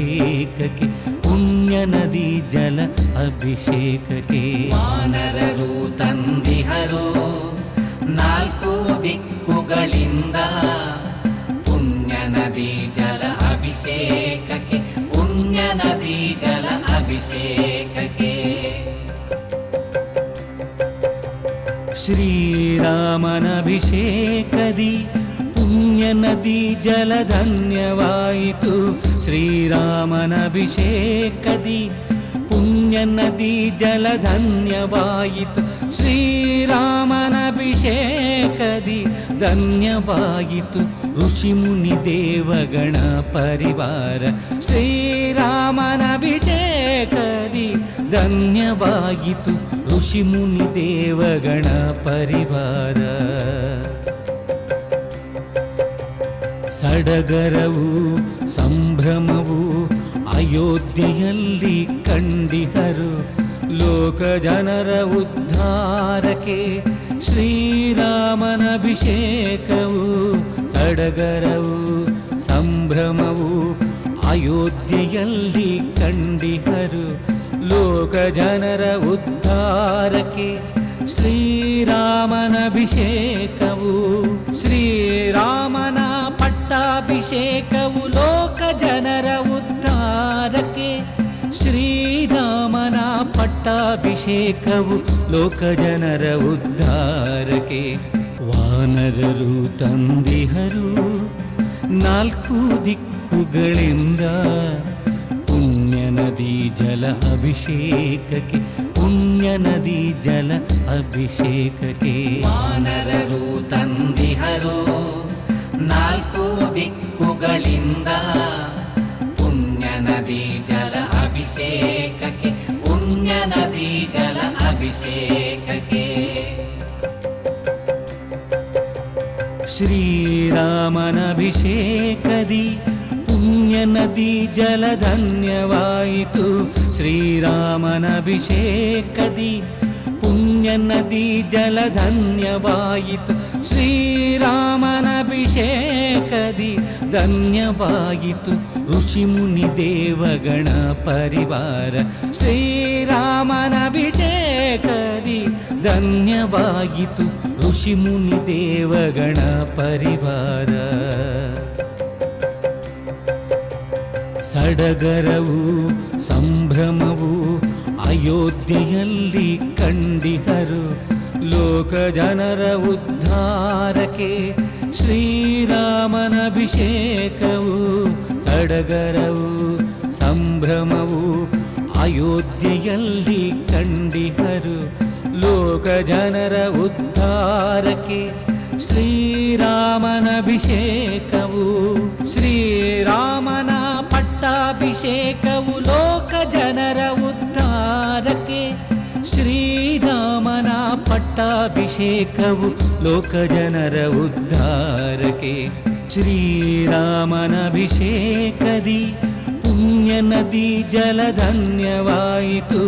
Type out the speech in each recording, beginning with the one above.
ಅಭಿಷೇಕಕ್ಕೆ ಪುಣ್ಯ ನದಿ ಜಲ ಅಭಿಷೇಕಕ್ಕೆ. ವಾನರರು ತಂದಿಹರು ನಾಲ್ಕು ದಿಕ್ಕುಗಳಿಂದ ಪುಣ್ಯ ನದಿ ಜಲ ಅಭಿಷೇಕಕ್ಕೆ ಪುಣ್ಯ ನದಿ ಜಲ ಅಭಿಷೇಕಕ್ಕೆ. ಶ್ರೀರಾಮನಭಿಷೇಕದಿ ಪುಣ್ಯ ನದಿ ಜಲ ಧನ್ಯವಾಯಿತು. ಶ್ರೀರಾಮನಭಿಷೇಕದಿ ಪುಣ್ಯ ನದಿ ಜಲ ಧನ್ಯವಾಯಿತು. ಶ್ರೀರಾಮನಭಿಷೇಕದಿ ಧನ್ಯವಾಯಿತು. ಋಷಿ ಮುನಿ ದೇವಗಣ ಪರಿವಾರ. ಶ್ರೀರಾಮನಭಿಷೇಕದಿ ಧನ್ಯವಾಯಿತು. ಋಷಿ ಮುನಿ ದೇವಗಣ ಪರಿವಾರ. ಸಡಗರವು, ಸಂಭ್ರಮವು, ಅಯೋಧ್ಯೆಯಲ್ಲಿ ಕಂಡಿಹರು. ಲೋಕ ಜನರ ಉದ್ಧಾರಕ್ಕೆ ಶ್ರೀರಾಮನಭಿಷೇಕವು ಸಡಗರವು, ಸಂಭ್ರಮವು, ಅಯೋಧ್ಯೆಯಲ್ಲಿ ಕಂಡಿಹರು. ಲೋಕ ಜನರ ಉದ್ಧಾರಕ್ಕೆ ಶ್ರೀರಾಮನಭಿಷೇಕವು ಶ್ರೀರಾಮನ ಪಟ್ಟಾಭಿಷೇಕವು ಲೋಕ ಜನರ ಉದ್ಧಾರಕ್ಕೆ. ಶ್ರೀರಾಮನ ಪಟ್ಟಾಭಿಷೇಕವು ಲೋಕ ಜನರ ಉದ್ಧಾರಕ್ಕೆ. ವಾನರರು ತಂದಿಹರು ನಾಲ್ಕು ದಿಕ್ಕುಗಳಿಂದ ಪುಣ್ಯ ನದಿ ಜಲ ಅಭಿಷೇಕಕ್ಕೆ ಪುಣ್ಯ ನದಿ ಜಲ ಅಭಿಷೇಕಕ್ಕೆ. ವಾನರರು ತಂದಿಹರು ನಾಲ್ಕು ದಿಕ್ಕುಗಳಿಂದ ಪುಣ್ಯ ನದಿ ಜಲ ಅಭಿಷೇಕಕ್ಕೆ ಪುಣ್ಯ ನದಿ ಜಲ ಅಭಿಷೇಕಕ್ಕೆ. ಶ್ರೀರಾಮನಭಿಷೇಕದಿ ಪುಣ್ಯ ನದಿ ಜಲ ಧನ್ಯವಾಯಿತು. ಶ್ರೀರಾಮನಭಿಷೇಕದಿ ಪುಣ್ಯ ನದಿ ಜಲ ಧನ್ಯವಾಯಿತು. ಶ್ರೀರಾಮನಭಿಷೇಕದಿ ಧನ್ಯವಾಯಿತು ಋಷಿ ಮುನಿ ದೇವಗಣ ಪರಿವಾರ. ಶ್ರೀರಾಮನಭಿಷೇಕದಿ ಧನ್ಯವಾಯಿತು ಋಷಿ ಮುನಿ ದೇವಗಣ ಪರಿವಾರ. ಸಡಗರವು ಸಂಭ್ರಮವು ಅಯೋಧ್ಯೆಯಲ್ಲಿ ಕಂಡಿಹರು. ಲೋಕ ಜನರ ಉದ್ಧಾರಕ್ಕೆ ಶ್ರೀರಾಮನಭಿಷೇಕವು ಸಡಗರವು, ಸಂಭ್ರಮವು ಅಯೋಧ್ಯೆಯಲ್ಲಿ ಕಂಡಿಹರು. ಲೋಕ ಜನರ ಉದ್ಧಾರಕ್ಕೆ ಶ್ರೀರಾಮನಭಿಷೇಕವು ಶ್ರೀರಾಮನ ಪಟ್ಟಾಭಿಷೇಕವು, ಲೋಕ ಜನರ ಪಟ್ಟಾಭಿಷೇಕವು ಲೋಕ ಜನರ ಉದ್ಧಾರಕ್ಕೆ. ಶ್ರೀರಾಮನಭಿಷೇಕದಿ ಪುಣ್ಯ ನದಿ ಜಲಧನ್ಯವಾಯಿತು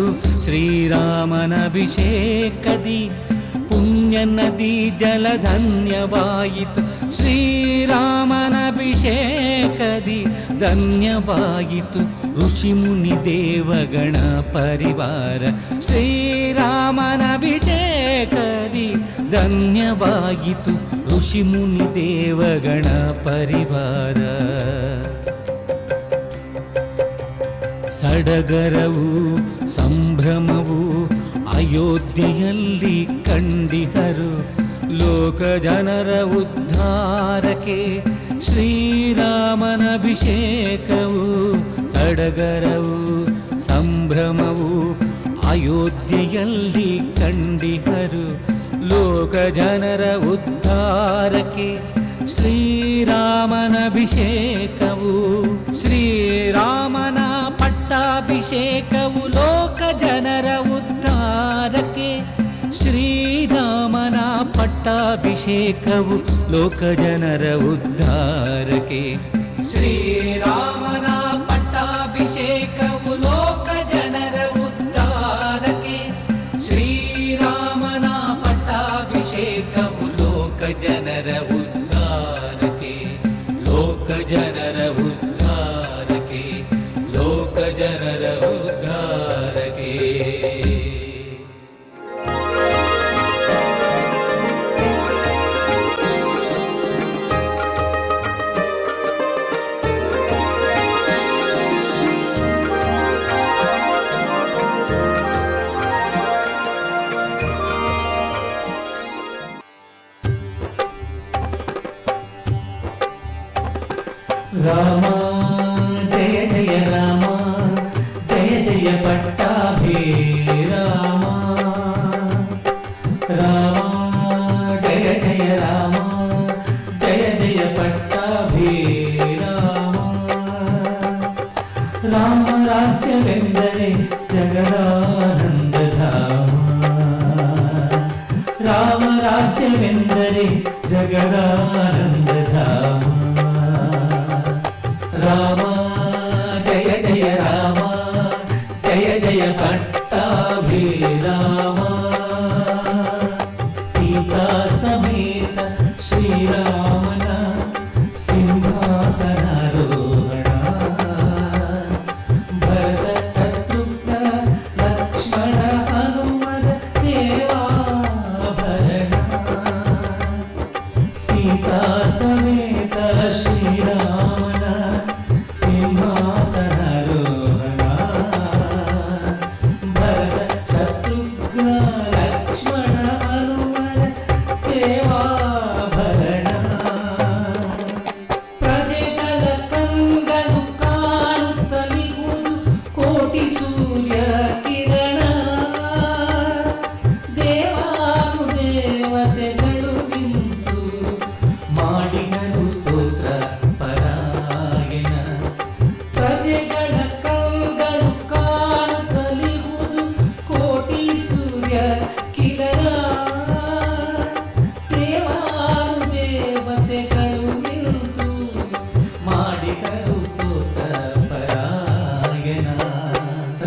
ಶ್ರೀರಾಮನಭಿಷೇಕದಿ ಪುಣ್ಯ ನದಿ ಜಲಧನ್ಯವಾಯಿತು ಶ್ರೀರಾಮನಭಿಷೇಕದಿ ಧನ್ಯವಾಯಿತು. ಋಷಿ ಮುನಿ ದೇವಗಣ ಪರಿವಾರ ಶ್ರೀರಾಮನಭಿಷೇಕದಿ ಧನ್ಯವಾಗಿತು ಋಷಿ ಮುನಿ ದೇವಗಣ ಪರಿವಾರ. ಸಡಗರವು ಸಂಭ್ರಮವು ಅಯೋಧ್ಯೆಯಲ್ಲಿ ಕಂಡಿಹರು. ಲೋಕ ಜನರ ಉದ್ಧಾರಕ್ಕೆ ಶ್ರೀರಾಮನಭಿಷೇಕವು ಸಡಗರವು, ಸಂಭ್ರಮವು ಅಯೋಧ್ಯೆಯಲ್ಲಿ ಕಂಡಿಹರು ಲೋಕ ಜನರ ಉದ್ಧಾರಕ್ಕೆ ಶ್ರೀರಾಮನಭಿಷೇಕವು ಶ್ರೀರಾಮನ ಪಟ್ಟಾಭಿಷೇಕವು ಲೋಕ ಜನರ ಉದ್ಧಾರಕ್ಕೆ ಶ್ರೀರಾಮನ ಪಟ್ಟಾಭಿಷೇಕವು ಲೋಕ ಜನರ ಉದ್ಧಾರಕ್ಕೆ ಶ್ರೀರಾಮನ జగదానందధామ రామ జయ జయ రామ జయ జయ పట్టాభిరామ. సీతా సమేత శ్రీరామ.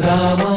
Rama.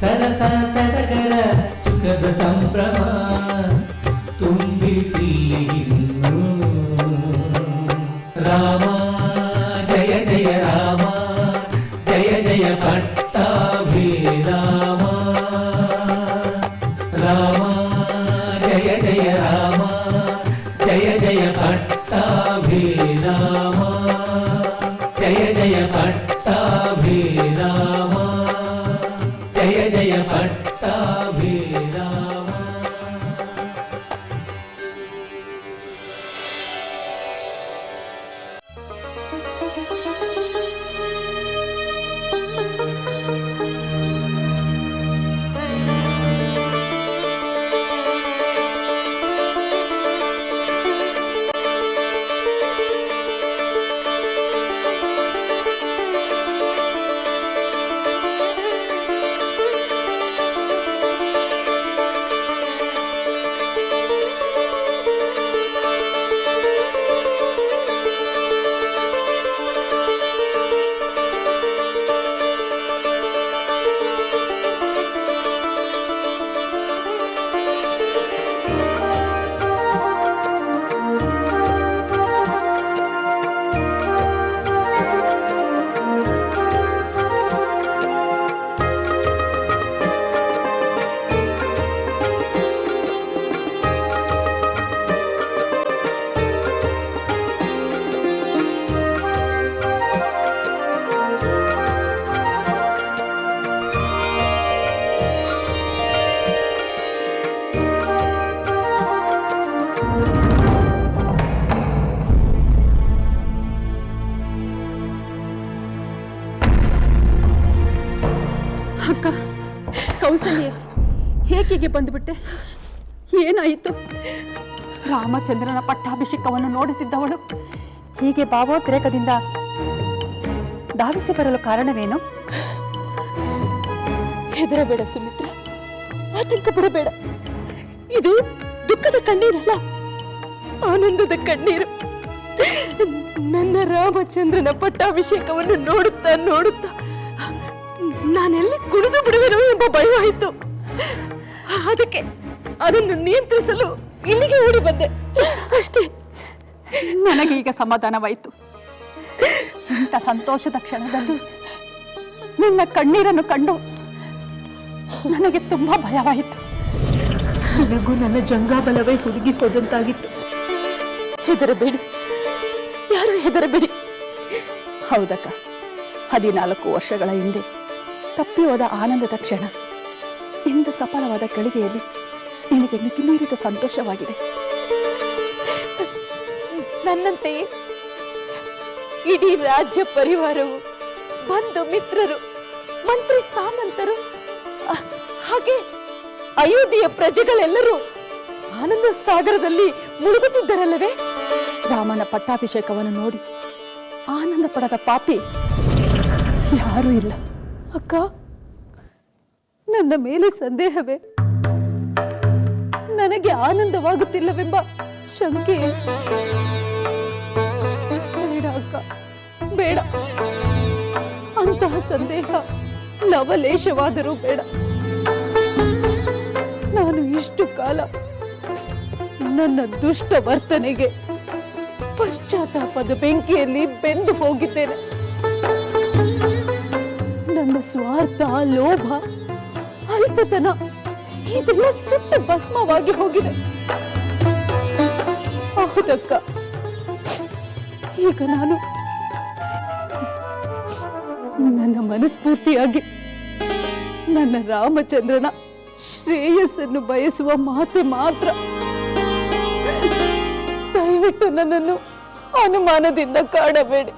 三三三 पट्टाभि ಏನಾಯಿತು? ರಾಮಚಂದ್ರನ ಪಟ್ಟಾಭಿಷೇಕವನ್ನು ನೋಡುತ್ತಿದ್ದವಳು. ಹೀಗೆ ಭಾವೋದ್ರೇಕದಿಂದ ಧಾವಿಸಿ ಬರಲು ಕಾರಣವೇನು? ಹೆದರಬೇಡ ಸುಮಿತ್ರ. ಆತಂಕ ಬಿಡಬೇಡ ಇದು ದುಃಖದ ಕಣ್ಣೀರಲ್ಲ. ಆನಂದದ ಕಣ್ಣೀರು. ನನ್ನ ರಾಮಚಂದ್ರನ ಪಟ್ಟಾಭಿಷೇಕವನ್ನು ನೋಡುತ್ತಾ ನೋಡುತ್ತಾ ನಾನೆಲ್ಲಿ ಕುಡಿದು ಬಿಡುವೆನೋ ಎಂಬ ಭಯವಾಯಿತು. ಅದಕ್ಕೆ ಅದನ್ನು ನಿಯಂತ್ರಿಸಲು ಇಲ್ಲಿಗೆ ಓಡಿ ಬಂದೆ. ಅಷ್ಟೇ. ನನಗೆ ಈಗ ಸಮಾಧಾನವಾಯಿತು. ಇಂಥ ಸಂತೋಷದ ಕ್ಷಣದಲ್ಲಿ ನಿನ್ನ ಕಣ್ಣೀರನ್ನು ಕಂಡು ನನಗೆ ತುಂಬಾ ಭಯವಾಯಿತು. ನನಗೂ ನನ್ನ ಜಂಗಾಬಲವೇ ಹುಡುಗಿ ಹೋದಂತಾಗಿತ್ತು. ಹೆದರಬೇಡಿ. ಯಾರು ಹೆದರಬೇಡಿ. ಹೌದಕ್ಕ ಹದಿನಾಲ್ಕು ವರ್ಷಗಳ ಹಿಂದೆ ತಪ್ಪಿ ಹೋದ ಆನಂದದ ಕ್ಷಣ. ಇಂದು ಸಫಲವಾದ ಗಳಿಗೆಯಲ್ಲಿ ನಿನಗೆ ಮಿತಿಮೀರಿದ ಸಂತೋಷವಾಗಿದೆ. ನನ್ನಂತೆಯೇ ಇಡೀ ರಾಜ್ಯ ಪರಿವಾರವು ಬಂಧು ಮಿತ್ರರು ಮಂತ್ರಿ ಸಾಮಂತರು ಹಾಗೆ ಅಯೋಧ್ಯೆಯ ಪ್ರಜೆಗಳೆಲ್ಲರೂ ಆನಂದ ಸಾಗರದಲ್ಲಿ ಮುಳುಗುತ್ತಿದ್ದರಲ್ಲವೇ? ರಾಮನ ಪಟ್ಟಾಭಿಷೇಕವನ್ನು ನೋಡಿ ಆನಂದ ಪಡದ ಪಾಪಿ ಯಾರೂ ಇಲ್ಲ. ಅಕ್ಕ ನನ್ನ ಮೇಲೆ ಸಂದೇಹವೇ? ನನಗೆ ಆನಂದವಾಗುತ್ತಿಲ್ಲವೆಂಬ ಶಂಕೆ. ಬೇಡ ಅಕ್ಕ, ಬೇಡ. ಅಂತಹ ಸಂದೇಹ ಲವಲೇಶವಾದರೂ ಬೇಡ. ನಾನು ಇಷ್ಟು ಕಾಲ ನನ್ನ ದುಷ್ಟ ವರ್ತನೆಗೆ ಪಶ್ಚಾತ್ತಾಪದ ಬೆಂಕಿಯಲ್ಲಿ ಬೆಂದು ಹೋಗಿದ್ದೇನೆ. ನನ್ನ ಸ್ವಾರ್ಥ, ಲೋಭ ಅಲ್ಪತನ ಇದೆಲ್ಲ ಸುತ್ತ ಭಸ್ಮವಾಗಿ ಹೋಗಿದೆ. ಹೌದಕ್ಕ. ಈಗ ನಾನು ನನ್ನ ಮನಸ್ಫೂರ್ತಿಯಾಗಿ ನನ್ನ ರಾಮಚಂದ್ರನ ಶ್ರೇಯಸ್ಸನ್ನು ಬಯಸುವ ಮಾತೆ ಮಾತ್ರ. ದಯವಿಟ್ಟು ನನ್ನನ್ನು ಅನುಮಾನದಿಂದ ಕಾಡಬೇಡಿ.